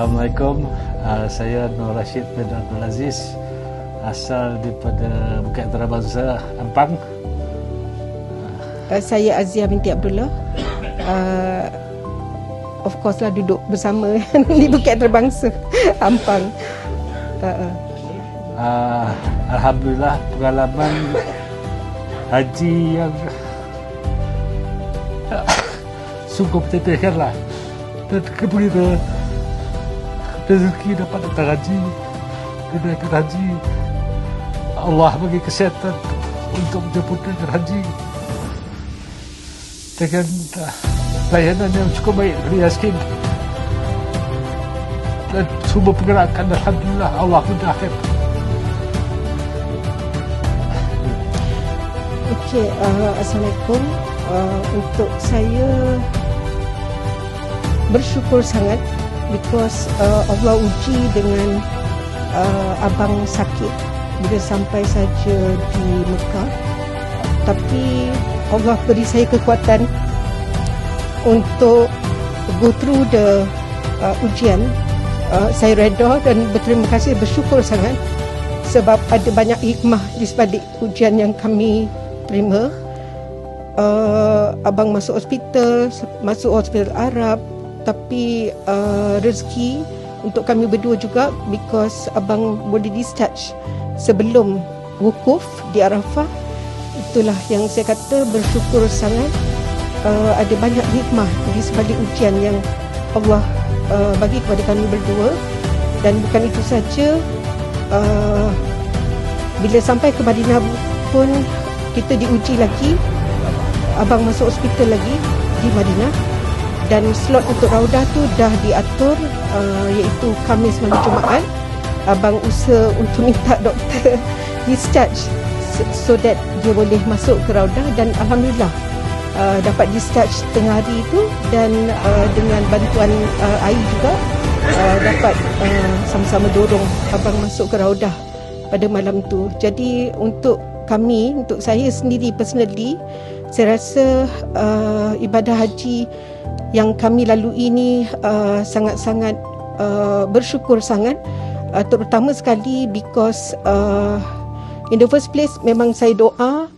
Assalamualaikum, uh, saya Nur Rashid bin Abdul Aziz asal daripada Bukit Antarabangsa Ampang. Uh, saya Azia binti Abdullah. Uh, of course lah duduk bersama di Bukit Antarabangsa Ampang. Uh, uh, Alhamdulillah pengalaman haji yang sungguh mentetehkan lah. Dan begitu rezeki dapat datang haji kenaikan haji Allah bagi kesihatan untuk menjemput dengan haji dengan layanan yang cukup baik dari Yaskin. Dan semua pergerakan Alhamdulillah Allah mudahkan Okey, uh, Assalamualaikum. Uh, Untuk saya bersyukur sangat because uh, Allah uji dengan uh, abang sakit. Bila sampai saja di Mekah. Tapi Allah beri saya kekuatan untuk go through the uh, ujian. Uh, saya reda dan berterima kasih bersyukur sangat sebab ada banyak hikmah di sebalik ujian yang kami terima. Uh, abang masuk hospital masuk hospital Arab tapi uh, rezeki untuk kami berdua juga because abang boleh discharge sebelum wukuf di Arafah. Itulah yang saya kata bersyukur sangat. Uh, ada banyak hikmah di sebalik ujian yang Allah uh, bagi kepada kami berdua. Dan bukan itu saja uh, bila sampai ke Madinah pun kita diuji lagi. Abang masuk hospital lagi di Madinah dan slot untuk raudah tu dah diatur uh, iaitu Khamis malam Jumaat. Abang usaha untuk minta doktor discharge so that dia boleh masuk ke raudah dan alhamdulillah uh, dapat discharge tengah hari itu dan uh, dengan bantuan uh, air juga uh, dapat uh, sama-sama dorong abang masuk ke raudah pada malam tu. Jadi untuk kami untuk saya sendiri personally saya rasa uh, ibadah haji yang kami lalui ini uh, sangat-sangat uh, bersyukur sangat uh, terutama sekali because uh, in the first place memang saya doa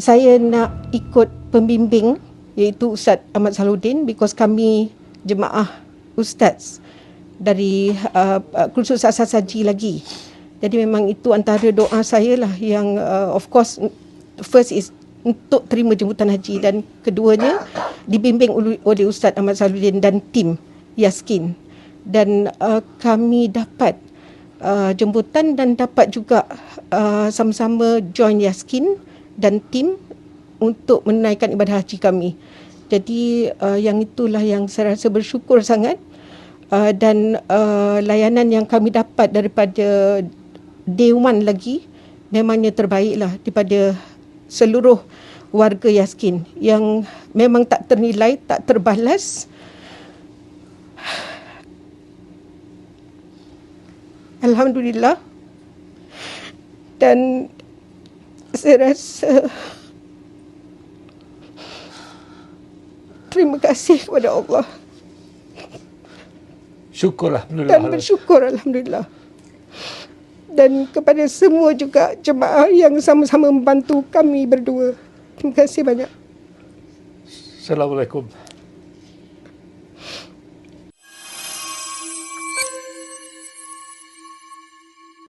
saya nak ikut pembimbing iaitu Ustaz Ahmad Saludin because kami jemaah ustaz dari uh, kursus asas haji lagi. Jadi memang itu antara doa saya lah yang uh, of course first is untuk terima jemputan haji dan keduanya dibimbing oleh Ustaz Ahmad Saludin dan tim Yaskin dan uh, kami dapat uh, jemputan dan dapat juga uh, sama-sama join Yaskin dan tim untuk menaikkan ibadah haji kami. Jadi uh, yang itulah yang saya rasa bersyukur sangat uh, dan uh, layanan yang kami dapat daripada day one lagi memangnya terbaiklah daripada seluruh warga Yaskin yang memang tak ternilai, tak terbalas. Alhamdulillah. Dan saya rasa terima kasih kepada Allah. Syukur Alhamdulillah. Dan bersyukur Alhamdulillah dan kepada semua juga jemaah yang sama-sama membantu kami berdua. Terima kasih banyak. Assalamualaikum.